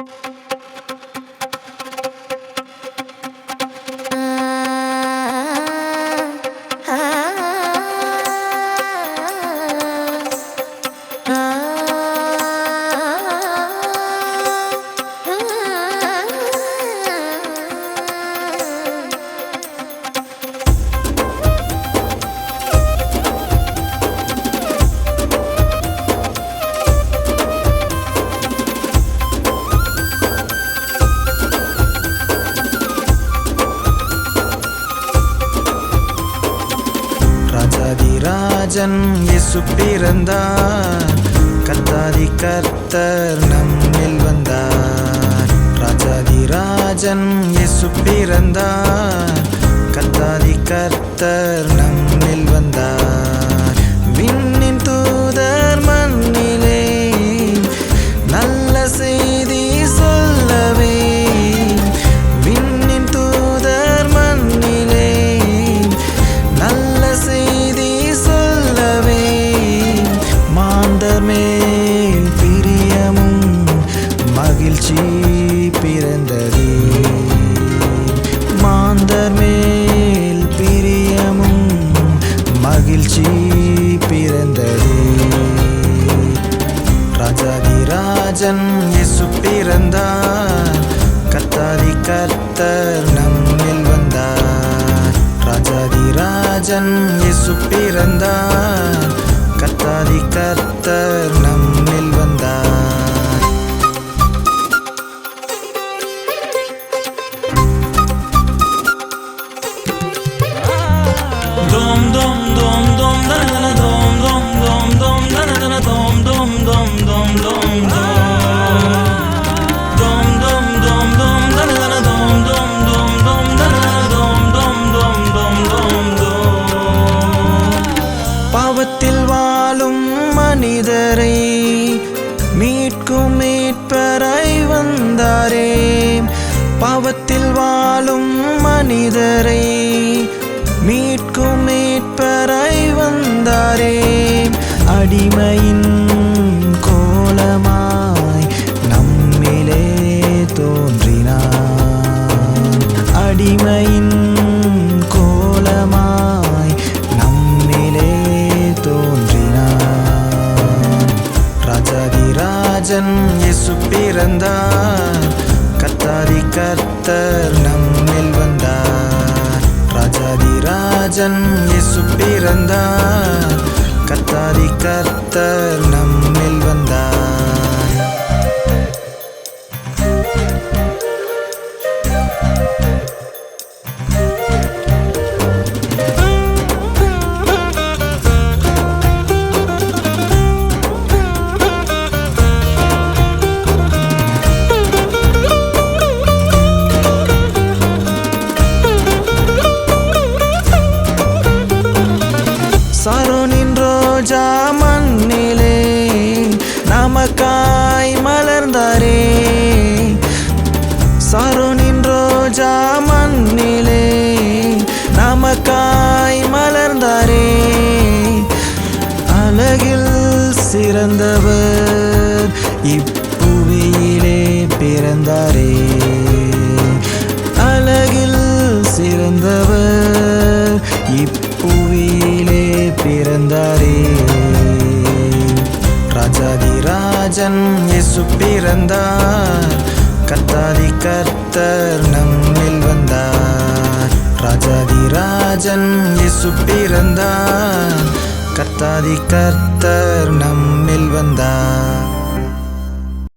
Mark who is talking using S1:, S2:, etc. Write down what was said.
S1: Thank you. Rajan இயேசு பிறந்தார். கத்தாதி கர்த்தர் நம்மில் வந்தார். ராஜாதி ராஜன் இயேசு பிறந்தார். கத்தாதி கர்த்தர் நம்மில் வந்தார். விண்ணின் தூ மாந்தர் மேல் பிரியமும் மகிழ்ச்சி பிறந்தது. மாந்தர் மேல் பிரியமும் மகிழ்ச்சி பிறந்தது. ராஜாதிராஜன் இயேசு பிறந்தார். கத்தாதி கர்த்தர் நம்மில் வந்தார். ராஜாதிராஜன் இயேசு பிறந்தார். கத்தாதி கர்த்தர் நம்மில் மீட்பராய் பாவத்தில் வாழும் மனிதரை மீட்கும் மீட்பராய் வந்தாரே அடிமையின் கர்த்தர் நம்மில் வந்தார். ராஜாதி ராஜன் இயேசு பிறந்தார். கர்த்தாதி கர்த்தர் நம்மில் வந்தார். சரோனின் இப்புவியிலே பிறந்தாரே. அழகில் சிறந்தவர் இப்புவியிலே பிறந்தாரே. ராஜாதி ராஜன் இயேசு பிறந்தார். கத்தாதி கர்த்தர் நம்மில் வந்தார். ராஜாதி ராஜன் இயேசு பிறந்தார். கத்தாதி கர்த்தர் நம்மில் வந்தார்.